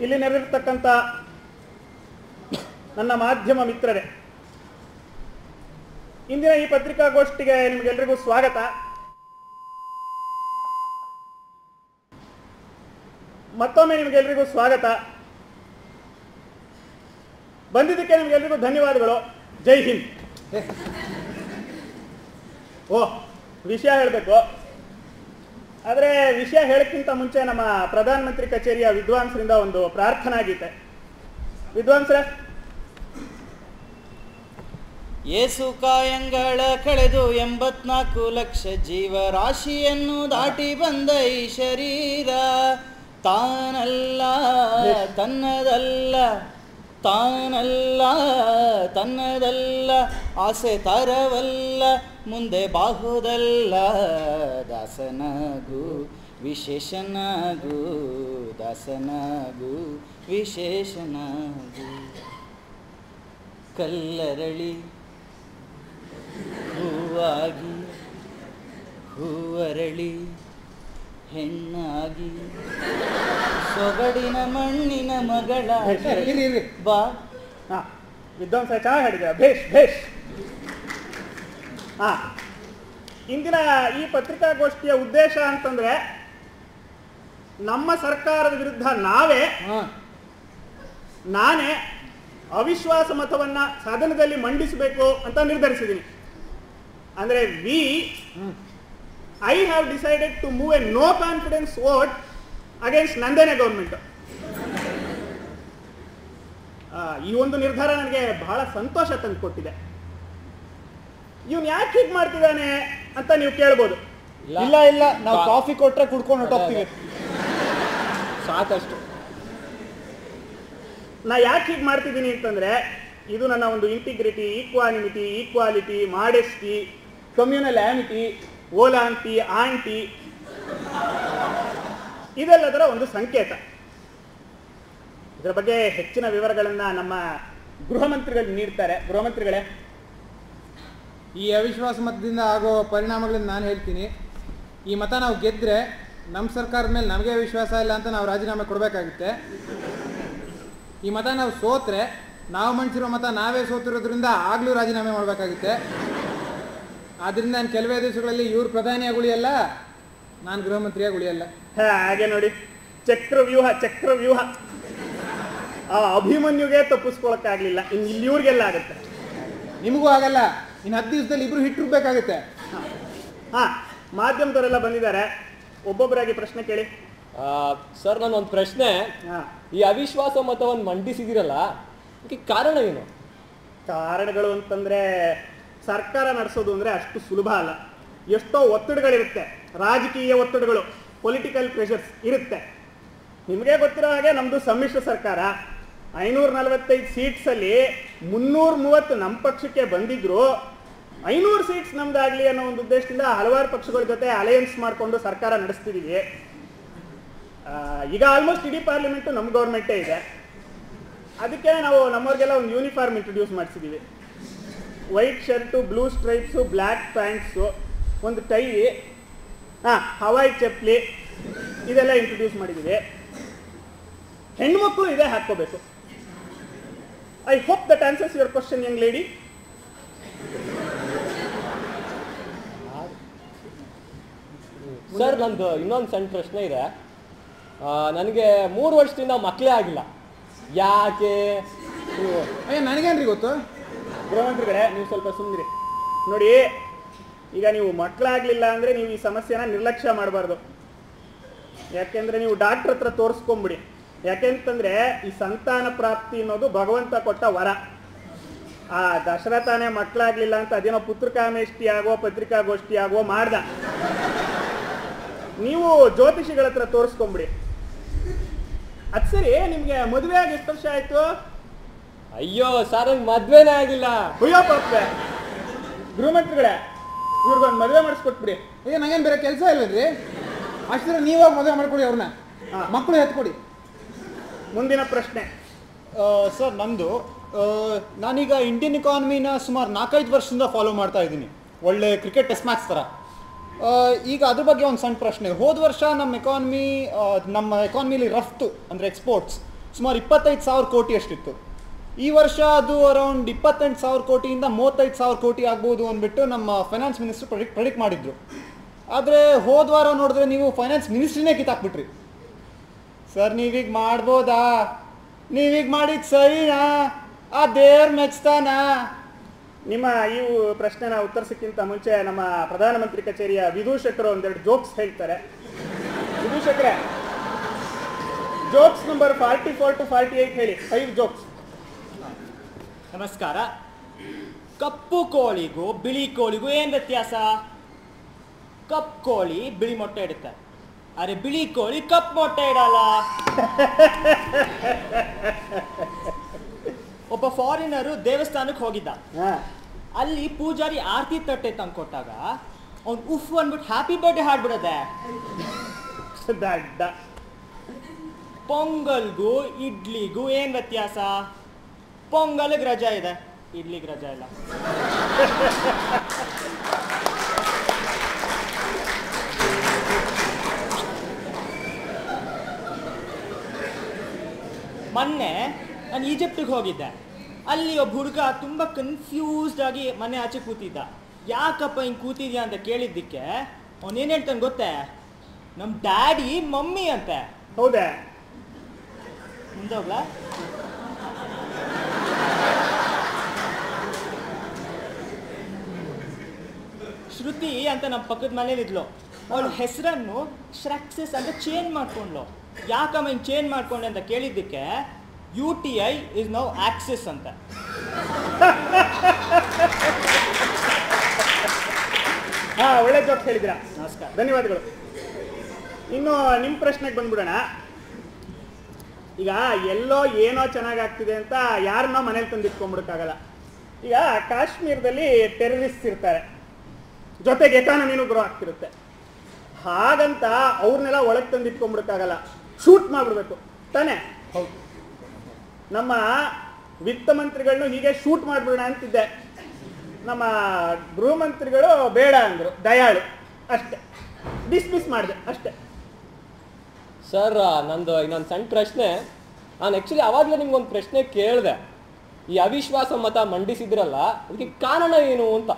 ಇಲ್ಲಿ ನೆರೆದಿರ್ತಕ್ಕಂಥ ನನ್ನ ಮಾಧ್ಯಮ ಮಿತ್ರರೇ, ಇಂದಿನ ಈ ಪತ್ರಿಕಾಗೋಷ್ಠಿಗೆ ನಿಮಗೆಲ್ಲರಿಗೂ ಸ್ವಾಗತ. ಮತ್ತೊಮ್ಮೆ ನಿಮಗೆಲ್ಲರಿಗೂ ಸ್ವಾಗತ. ಬಂದಿದ್ದಕ್ಕೆ ನಿಮಗೆಲ್ಲರಿಗೂ ಧನ್ಯವಾದಗಳು. ಜೈ ಹಿಂದ್. ಓ, ವಿಷಯ ಹೇಳಬೇಕು. ಆದರೆ ವಿಷಯ ಹೇಳಕ್ಕಿಂತ ಮುಂಚೆ ನಮ್ಮ ಪ್ರಧಾನಮಂತ್ರಿ ಕಚೇರಿಯ ವಿದ್ವಾಂಸರಿಂದ ಒಂದು ಪ್ರಾರ್ಥನಾ ಗೀತೆ. ವಿದ್ವಾಂಸರ. ಏಸು ಕಾಯಂಗಳ ಕಳೆದು ಎಂಬತ್ನಾಲ್ಕು ಲಕ್ಷ ಜೀವರಾಶಿಯನ್ನು ದಾಟಿ ಬಂದ ಈ ಶರೀರ, ತಾನಲ್ಲ, ತನ್ನದಲ್ಲ ತಾನಲ್ಲ, ತನ್ನದಲ್ಲ, ಆಸೆ ತರವಲ್ಲ, ಮುಂದೆ ಬಾಹುದಲ್ಲ. ದಾಸನಾಗು ವಿಶೇಷನಗು ದಾಸನಾಗು ವಿಶೇಷನಾಗು. ಕಲ್ಲರಳಿ ಹೂವಾಗಿ ಹೂವರಳಿ ಹೆಣ್ಣಾಗಿ ಸೊಗಡಿನ ಮಣ್ಣಿನ ಮಗಳ ಬಾ. ಹಾ ವಿದ್ವಾಂಸ ಚಾ ಹೇಳಿದ ಭೇಷ್ ಭೇಷ್. ಹಾ. ಇಂದಿನ ಈ ಪತ್ರಿಕಾಗೋಷ್ಠಿಯ ಉದ್ದೇಶ ಅಂತಂದ್ರೆ ನಮ್ಮ ಸರ್ಕಾರದ ವಿರುದ್ಧ ನಾವೇ ನಾನೇ ಅವಿಶ್ವಾಸ ಮತವನ್ನ ಸದನದಲ್ಲಿ ಮಂಡಿಸಬೇಕು ಅಂತ ನಿರ್ಧರಿಸಿದ್ದೀನಿ ಅಂದ್ರೆ we I have decided to move a no confidence vote against ನಂದೇನೆ government ಈ ಒಂದು ನಿರ್ಧಾರ ನನಗೆ ಬಹಳ ಸಂತೋಷ ತಂದು ಕೊಟ್ಟಿದೆ ಇವನ್ ಯಾಕೆ ಹೀಗೆ ಮಾಡ್ತಿದ್ದಾನೆ? ಅಂತ ನೀವು ಕೇಳ್ಬೋದು. ಇಲ್ಲ. ಇಲ್ಲ ನಾವು ಕಾಫಿ ಕೊಟ್ರೆ ಕುಡ್ಕೊಂಡು ಹೊಟ್ಟೋಗ್ತೀವಿ ಸಾಕಷ್ಟು. ನಾ ಯಾಕೆ ಹೀಗೆ ಮಾಡ್ತಿದ್ದೀನಿ ಅಂತಂದ್ರೆ ಇದು ನನ್ನ ಒಂದು integrity equanimity equality modesty communal amity ಓಲಾಂಟಿ aunty ಇದೆಲ್ಲದರ ಒಂದು ಸಂಕೇತ. ಇದರ ಬಗ್ಗೆ ಹೆಚ್ಚಿನ ವಿವರಗಳನ್ನ ನಮ್ಮ ಗೃಹ ಮಂತ್ರಿಗಳು ನೀಡ್ತಾರೆ. ಗೃಹ ಮಂತ್ರಿಗಳೇ ಈ ಅವಿಶ್ವಾಸ ಮತದಿಂದ ಆಗೋ ಪರಿಣಾಮಗಳನ್ನ ನಾನು ಹೇಳ್ತೀನಿ. ಈ ಮತ ನಾವು ಗೆದ್ದರೆ ನಮ್ಮ ಸರ್ಕಾರದ ಮೇಲೆ ನಮಗೆ ವಿಶ್ವಾಸ ಇಲ್ಲ ಅಂತ ನಾವು ರಾಜೀನಾಮೆ ಕೊಡಬೇಕಾಗುತ್ತೆ. ಈ ಮತ ನಾವು ಸೋತ್ರೆ ನಾವು ಮಂಡಿಸಿರೋ ಮತ ನಾವೇ ಸೋತಿರೋದ್ರಿಂದ ಆಗಲೂ ರಾಜೀನಾಮೆ ಮಾಡಬೇಕಾಗುತ್ತೆ. ಆದ್ದರಿಂದ ನಾನು ಕೆಲವೇ ದಿವಸಗಳಲ್ಲಿ ಇವ್ರು ಪ್ರಧಾನಿಯಾಗಿ ಉಳಿಯಲ್ಲ ನಾನು ಗೃಹ ಮಂತ್ರಿಯಾಗಿ ಉಳಿಯಲ್ಲ ಹಾ, ಹಾಗೆ ನೋಡಿ. ಚಕ್ರವ್ಯೂಹ ಚಕ್ರವ್ಯೂಹ. ಆ ಅಭಿಮನ್ಯುಗೆ ತಪ್ಪಿಸ್ಕೊಳಕ್ಕಾಗ್ಲಿಲ್ಲ. ಇನ್ನು ಇಲ್ಲಿ ಇವ್ರಿಗೆಲ್ಲ ಆಗುತ್ತೆ. ನಿಮಗೂ ಆಗಲ್ಲ. ಇನ್ನು ಹತ್ತು ದಿವಸದಲ್ಲಿ ಇಬ್ರು ಹಿಟ್ಟು ಬೇಕಾಗುತ್ತೆ ಹಾ ಮಾಧ್ಯಮದವರೆಲ್ಲ ಬಂದಿದ್ದಾರೆ. ಒಬ್ಬೊಬ್ಬರಾಗಿ ಪ್ರಶ್ನೆ ಕೇಳಿ. ಸರ್ ನಾನು ಒಂದು ಪ್ರಶ್ನೆ. ಹಾ. ಈ ಅವಿಶ್ವಾಸ ಮತವನ್ನು ಮಂಡಿಸಿದಿರಲ್ಲ ಅದಕ್ಕೆ ಕಾರಣ ಏನು? ಕಾರಣಗಳು ಅಂತಂದ್ರೆ ಸರ್ಕಾರ ನಡೆಸೋದು ಅಂದ್ರೆ ಅಷ್ಟು ಸುಲಭ ಅಲ್ಲ. ಎಷ್ಟೋ ಒತ್ತಡಗಳಿರುತ್ತೆ ರಾಜಕೀಯ ಒತ್ತಡಗಳು ಪೊಲಿಟಿಕಲ್ ಪ್ರೆಷರ್ಸ್ ಇರುತ್ತೆ. ನಿಮಗೆ ಗೊತ್ತಿರೋ ಹಾಗೆ ನಮ್ಮದು ಸಮ್ಮಿಶ್ರ ಸರ್ಕಾರ ಐನೂರ ನಲವತ್ತೈದು ಸೀಟ್ಸಲ್ಲಿ ಮುನ್ನೂರ ಮೂವತ್ತು ನಮ್ಮ ಪಕ್ಷಕ್ಕೆ ಬಂದಿದ್ರು. ಐನೂರು ಸೀಟ್ಸ್ ನಮ್ದಾಗ್ಲಿ ಅನ್ನೋ ಒಂದು ಉದ್ದೇಶದಿಂದ ಹಲವಾರು ಪಕ್ಷಗಳ ಜೊತೆ ಅಲಯನ್ಸ್ ಮಾಡಿಕೊಂಡು ಸರ್ಕಾರ ನಡೆಸ್ತಿದ್ದೀವಿ ಈಗ ಆಲ್ಮೋಸ್ಟ್ ಇಡೀ ಪಾರ್ಲಿಮೆಂಟು ನಮ್ಮ ಗೌರ್ಮೆಂಟೇ ಇದೆ. ಅದಕ್ಕೆ ನಾವು ನಮ್ಮವ್ರಿಗೆಲ್ಲ ಒಂದು uniform introduce ಮಾಡಿಸಿದ್ದೀವಿ white shirt blue stripes black pants ಒಂದು ಟೈ ಹಾಂ ಹವಾಯಿ ಚಪ್ಪಲಿ, ಇದೆಲ್ಲ ಇಂಟ್ರೊಡ್ಯೂಸ್ ಮಾಡಿದ್ದೀವಿ ಹೆಣ್ಮಕ್ಳು ಇದೇ ಹಾಕ್ಕೋಬೇಕು. I hope that answers your question, young lady. Sir ನಂದು ಇನ್ನೊಂದು ಸಣ್ಣ ಪ್ರಶ್ನೆ ಇದೆ. ನನಗೆ ಮೂರು ವರ್ಷದಿಂದ ಮಕ್ಕಳೇ ಆಗಿಲ್ಲ. ಯಾಕೆ? ಅಯ್ಯ ನನಗೇನ್ರಿ ಗೊತ್ತು? ಗೃಹಮಂತ್ರಿಗಳೇ ನೀವು ಸ್ವಲ್ಪ ಸುಮ್ಮನಿರಿ ನೋಡಿ ಈಗ ನೀವು ಮಕ್ಕಳಾಗ್ಲಿಲ್ಲ ಅಂದರೆ ನೀವು ಈ ಸಮಸ್ಯೆನ ನಿರ್ಲಕ್ಷ್ಯ ಮಾಡಬಾರ್ದು. ಯಾಕೆಂದರೆ ನೀವು ಡಾಕ್ಟ್ರ್ ಹತ್ರ ತೋರಿಸ್ಕೊಂಬಿಡಿ. ಯಾಕೆಂತಂದ್ರೆ ಈ ಸಂತಾನ ಪ್ರಾಪ್ತಿ ಅನ್ನೋದು ಭಗವಂತ ಕೊಟ್ಟ ವರ. ಆ ದಶರಥನೇ ಮಕ್ಕಳಾಗ್ಲಿಲ್ಲ ಅಂತ ಅದೇನೋ ಪುತ್ರಕಾಮೇಷ್ಟಿ ಆಗೋ ಪತ್ರಿಕಾಗೋಷ್ಠಿ ಆಗೋ ಮಾಡ್ದ. ನೀವು ಜ್ಯೋತಿಷಿಗಳ ಹತ್ರ ತೋರಿಸ್ಕೊಂಬಿಡಿ. ಅದ್ ಸರಿ ನಿಮ್ಗೆ ಮದುವೆ ಆಗಿ ಎಷ್ಟು ವರ್ಷ ಆಯ್ತು? ಅಯ್ಯೋ ಸರ್ ನಂಗೆ ಮದ್ವೆನೇ ಆಗಿಲ್ಲ. ಅಯ್ಯೋ ಪಾಪೆ. ಗೃಹಮಂತ್ರಿಗಳೇ ಇವ್ರಿಗೊಂದು ಮದುವೆ ಮಾಡಿಸ್ಕೊಟ್ಬಿಡಿ. ಅಯ್ಯೋ ನಂಗೇನ್ ಬೇರೆ ಕೆಲಸ ಇಲ್ಲರಿ ಅಷ್ಟರ ನೀವಾಗ ಮದುವೆ ಮಾಡ್ಕೊಡಿ ಅವ್ರನ್ನ. ಮಕ್ಕಳು ಎತ್ಕೊಡಿ. ಮುಂದಿನ ಪ್ರಶ್ನೆ. ಸರ್ ಆ, ನಾನೀಗ ಇಂಡಿಯನ್ ಇಕಾನಮಿನ ಸುಮಾರು ನಾಲ್ಕೈದು ವರ್ಷದಿಂದ ಫಾಲೋ ಮಾಡ್ತಾ ಇದ್ದೀನಿ. ಒಳ್ಳೆ ಕ್ರಿಕೆಟ್ ಟೆಸ್ಟ್ ಮ್ಯಾಚ್ ಥರ ಈಗ ಅದ್ರ ಬಗ್ಗೆ ಒಂದು ಸಣ್ಣ ಪ್ರಶ್ನೆ. ಹೋದ ವರ್ಷ ನಮ್ಮ ಎಕಾನಮಿ ನಮ್ಮ ಎಕಾನಮಿಲಿ ರಫ್ತು ಅಂದರೆ ಎಕ್ಸ್ಪೋರ್ಟ್ಸ್ ಸುಮಾರು ಇಪ್ಪತ್ತೈದು ಸಾವಿರ ಕೋಟಿ ಅಷ್ಟಿತ್ತು. ಈ ವರ್ಷ ಅದು ಅರೌಂಡ್ ಇಪ್ಪತ್ತೆಂಟು ಸಾವಿರ ಕೋಟಿಯಿಂದ ಮೂವತ್ತೈದು ಸಾವಿರ ಕೋಟಿ ಆಗ್ಬೋದು ಅಂದ್ಬಿಟ್ಟು ನಮ್ಮ ಫೈನಾನ್ಸ್ ಮಿನಿಸ್ಟರ್ ಪ್ರೆಡಿಕ್ಟ್ ಪ್ರೆಡಿಕ್ಟ್ ಮಾಡಿದ್ರು. ಆದರೆ ಹೋದ ವಾರ ನೋಡಿದ್ರೆ ನೀವು ಫೈನಾನ್ಸ್ ಮಿನಿಸ್ಟ್ರಿನೇ ಕಿತ್ತಾಕ್ಬಿಟ್ರಿ. ಸರ್ ನೀವೀಗ ಮಾಡ್ಬೋದಾ? ನೀವೀಗ ಮಾಡಿದ ಸರಿನಾ? ಆ ದೇವ್ರ ಮೆಚ್ತಾನಾ? ನಿಮ್ಮ ಈ ಪ್ರಶ್ನೆನ ಉತ್ತರಿಸಕ್ಕಿಂತ ಮುಂಚೆ ನಮ್ಮ ಪ್ರಧಾನಮಂತ್ರಿ ಕಚೇರಿಯ ವಿದೂಷಕರು ಒಂದೆರಡು ಜೋಕ್ಸ್ ಹೇಳ್ತಾರೆ. ವಿದೂಷಕರೇ jokes number forty four to forty eight ಹೇಳಿ ಫೈವ್ ಜೋಕ್ಸ್. ನಮಸ್ಕಾರ. ಕಪ್ಪು ಕೋಳಿಗೂ ಬಿಳಿ ಕೋಳಿಗೂ ಏನ್ ವ್ಯತ್ಯಾಸ? ಕಪ್ಪು ಕೋಳಿ ಬಿಳಿ ಮೊಟ್ಟೆ ಇಡುತ್ತೆ. ಅರೆ ಬಿಳಿ ಕೋಳಿ ಕಪ್ಪು ಮೊಟ್ಟೆ ಇಡಲ್ಲ. ಒಬ್ಬ ಫಾರಿನರು ದೇವಸ್ಥಾನಕ್ಕೆ ಹೋಗಿದ್ದ. ಅಲ್ಲಿ ಪೂಜಾರಿ ಆರತಿ ತಟ್ಟೆ ತಂದು ಕೊಟ್ಟಾಗ ಅವ್ನು ಉಫ್ ಅಂದ್ಬಿಟ್ಟು ಹ್ಯಾಪಿ ಬರ್ಡೇ ಹಾಡ್ಬಿಡದೆ. ದಡ್ಡ. ಪೊಂಗಲ್ಗೂ ಇಡ್ಲಿಗೂ ಏನ್ ವ್ಯತ್ಯಾಸ? ಪೊಂಗಲ್ಗೆ ರಜಾ ಇದೆ. ಇಡ್ಲಿಗೆ ರಜಾ ಇಲ್ಲ. ಮೊನ್ನೆ ನಾನು ಈಜಿಪ್ಟಿಗೆ ಹೋಗಿದ್ದೆ. ಅಲ್ಲಿ ಒಬ್ಬ ಹುಡುಗ ತುಂಬ ಕನ್ಫ್ಯೂಸ್ಡ್ ಆಗಿ ಮನೆ ಆಚೆ ಕೂತಿದ್ದ. ಯಾಕಪ್ಪ ಹಿಂಗೆ ಕೂತಿದ್ಯಾ ಅಂತ ಕೇಳಿದ್ದಕ್ಕೆ ಅವನೇನು ಹೇಳ್ತಾನೆ ಗೊತ್ತೇ? ನಮ್ಮ ಡ್ಯಾಡಿ ಮಮ್ಮಿ ಅಂತೆ. ಹೌದಾ? ಮುಂದೋಗ್ಲ? ಶ್ರುತಿ ಅಂತ ನಮ್ಮ ಪಕ್ಕದ ಮನೇಲಿದ್ಲು. ಅವಳ ಹೆಸರನ್ನು ಶ್ರಕ್ಸಸ್ ಅಂತ ಚೇಂಜ್ ಮಾಡ್ಕೊಂಡ್ಲು ಯಾಕಮ್ಮ ಹಿಂಗೆ ಚೇಂಜ್ ಮಾಡ್ಕೊಂಡೆ ಅಂತ ಕೇಳಿದ್ದಕ್ಕೆ U T I is now Axis ಅಂತ. ಹಾ ಒಳ್ಳೆ ಜೋಕ್ ಹೇಳಿದಿರಾ ನಮಸ್ಕಾರ. ಧನ್ಯವಾದಗಳು. ಇನ್ನು ನಿಮ್ಮ ಪ್ರಶ್ನೆಗೆ ಬಂದ್ಬಿಡೋಣ. ಈಗ ಎಲ್ಲೋ ಏನೋ ಚೆನ್ನಾಗಾಗ್ತಿದೆ ಅಂತ ಯಾರನ್ನೋ ಮನೇಲಿ ತಂದು ಇಟ್ಕೊಂಡ್ಬಿಡಕ್ಕಾಗಲ್ಲ ಈಗ ಕಾಶ್ಮೀರದಲ್ಲಿ ಟೆರರಿಸ್ಟ್ ಇರ್ತಾರೆ. ಜೊತೆಗೆ ಎಕಾನಮಿನೂ ಗ್ರೋ ಆಗ್ತಿರುತ್ತೆ. ಹಾಗಂತ ಅವ್ರನ್ನೆಲ್ಲ ಒಳಗೆ ತಂದು ಇಟ್ಕೊಂಡ್ಬಿಡಕ್ಕಾಗಲ್ಲ ಶೂಟ್ ಮಾಡಿಬಿಡ್ಬೇಕು. ತಾನೇ? ಹೌದು. ನಮ್ಮ ವಿತ್ತ ಮಂತ್ರಿಗಳನ್ನು ಹೀಗೆ ಶೂಟ್ ಮಾಡಿಬಿಡೋಣ ಅಂತಿದ್ದೆ. ನಮ್ಮ ಗೃಹ ಮಂತ್ರಿಗಳು ಬೇಡ ಅಂದರು ದಯಾಳು. ಅಷ್ಟೆ. ಡಿಸ್ಮಿಸ್ ಮಾಡಿದೆ ಅಷ್ಟೇ. ಸರ್ ನಂದು ಇನ್ನೊಂದು ಸಣ್ಣ ಪ್ರಶ್ನೆ. ನಾನು ಆ್ಯಕ್ಚುಲಿ ಅವಾಗಲೇ ನಿಮ್ಗೊಂದು ಪ್ರಶ್ನೆ ಕೇಳಿದೆ. ಈ ಅವಿಶ್ವಾಸ ಮತ ಮಂಡಿಸಿದ್ರಲ್ಲ ಅದಕ್ಕೆ ಕಾರಣ ಏನು ಅಂತ?